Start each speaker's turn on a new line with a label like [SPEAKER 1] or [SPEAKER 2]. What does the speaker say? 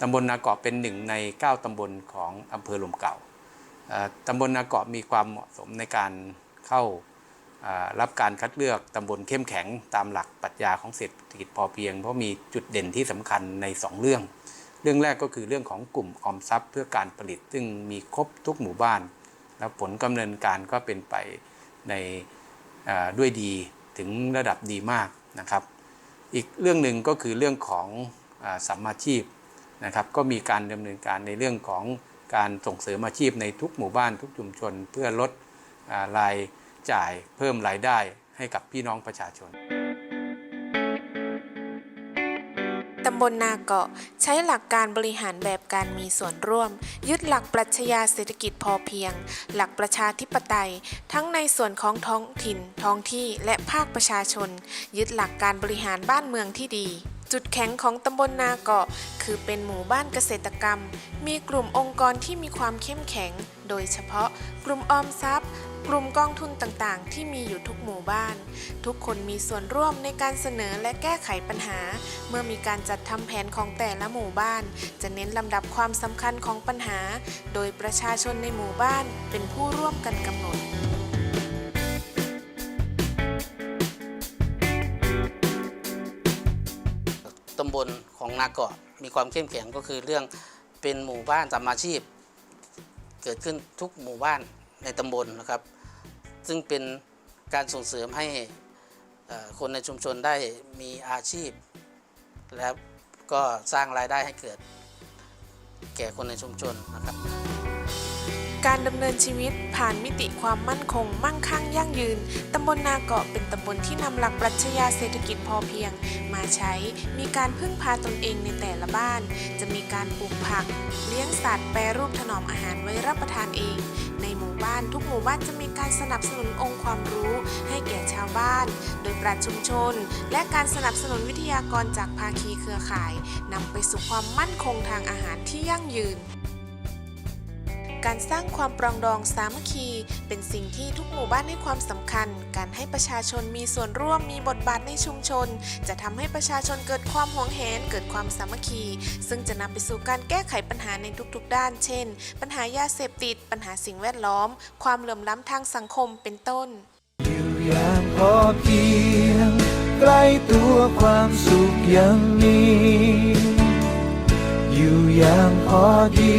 [SPEAKER 1] ตำบลนาเกาะเป็นหนึ่งใน 9 ตำบลของอำเภอลมเก่าตำบลนาเกาะมีความเหมาะสมในการเข้ารับการคัดเลือกตำบลเข้มแข็งตามหลักปรัชญาของเศรษฐกิจพอเพียง เพราะมีจุดเด่นที่สำคัญใน 2 เรื่อง เรื่องแรกก็คือเรื่องของกลุ่มออมทรัพย์เพื่อการผลิต ซึ่งมีครบทุกหมู่บ้าน แล้วผลกำเนินการก็เป็นไปในด้วยดีถึงระดับดีมากนะครับ อีกเรื่องหนึ่งก็คือเรื่องของอสัมมาชีพ นะครับก็มีการดำเนินการในเรื่องของการส่งเสริมอาชีพในทุกหมู่บ้านทุกชุมชน เพื่อลดรายจ่ายเพิ่มรายได้ให้กับพี่น้องประชาชน
[SPEAKER 2] ตำบลนาเกาะใช้หลักการบริหารแบบการมีส่วนร่วม ยึดหลักปรัชญาเศรษฐกิจพอเพียง หลักประชาธิปไตย ทั้งในส่วนของท้องถิ่น ท้องที่และภาคประชาชน ยึดหลักการบริหารบ้านเมืองที่ดี จุดแข็งของตำบลนาเกาะ คือเป็นหมู่บ้านเกษตรกรรม มีกลุ่มองค์กรที่มีความเข้มแข็ง โดยเฉพาะกลุ่มออมทรัพย์ กลุ่มกองทุนต่างๆ ที่มีอยู่ทุกหมู่บ้าน ทุกคนมีส่วนร่วมในการเสนอและแก้ไขปัญหา เมื่อมีการจัดทำแผนของแต่ละหมู่บ้าน จะเน้นลำดับความสำคัญของปัญหา โดยประชาชนในหมู่บ้านเป็นผู้ร่วมกันกำหนดำ
[SPEAKER 3] บลของนาเกาะมีความเข้มแข็งก็คือเรื่องเป็นหมู่บ้านสามาชีพ เกิดขึ้นทุกหมู่บ้านในตำบลนะครับ ซึ่งเป็นการส่งเสริมให้คนในชุมชนได้มีอาชีพ และก็สร้างรายได้ให้เกิดแก่คนในชุมชนนะครับ
[SPEAKER 2] การดำเนินชีวิตผ่านมิติความมั่นคง มั่งคั่งยั่งยืน ตำบลนาเกาะเป็นตำบลที่นำหลักปรัชญาเศรษฐกิจพอเพียง มาใช้ มีการพึ่งพาตนเองในแต่ละบ้าน จะมีการปลูกผัก เลี้ยงสัตว์ แปรรูปถนอมอาหารไว้รับประทานเอง ในหมู่บ้านทุกหมู่บ้านจะมีการสนับสนุนองค์ความรู้ ให้แก่ชาวบ้าน โดยปราชญ์ชุมชน และการสนับสนุนวิทยากรจากภาคีเครือข่ายนำไปสู่ความมั่นคงทางอาหารที่ยั่งยืน การสร้างความปรองดองสามัคคี เป็นสิ่งที่ทุกหมู่บ้านให้ความสำคัญ การให้ประชาชนมีส่วนร่วมมีบทบาทในชุมชน จะทำให้ประชาชนเกิดความหวงแหน เกิดความสามัคคี ซึ่งจะนำไปสู่การแก้ไขปัญหาในทุกๆ ด้าน เช่น ปัญหายาเสพติด ปัญหาสิ่งแวดล้อม ความเหลื่อมล้ำทางสังคมเป็นต้น
[SPEAKER 4] อยู่อย่างพอเพียงใกล้ตัวความสุขยังมีอยู่อย่างพอดี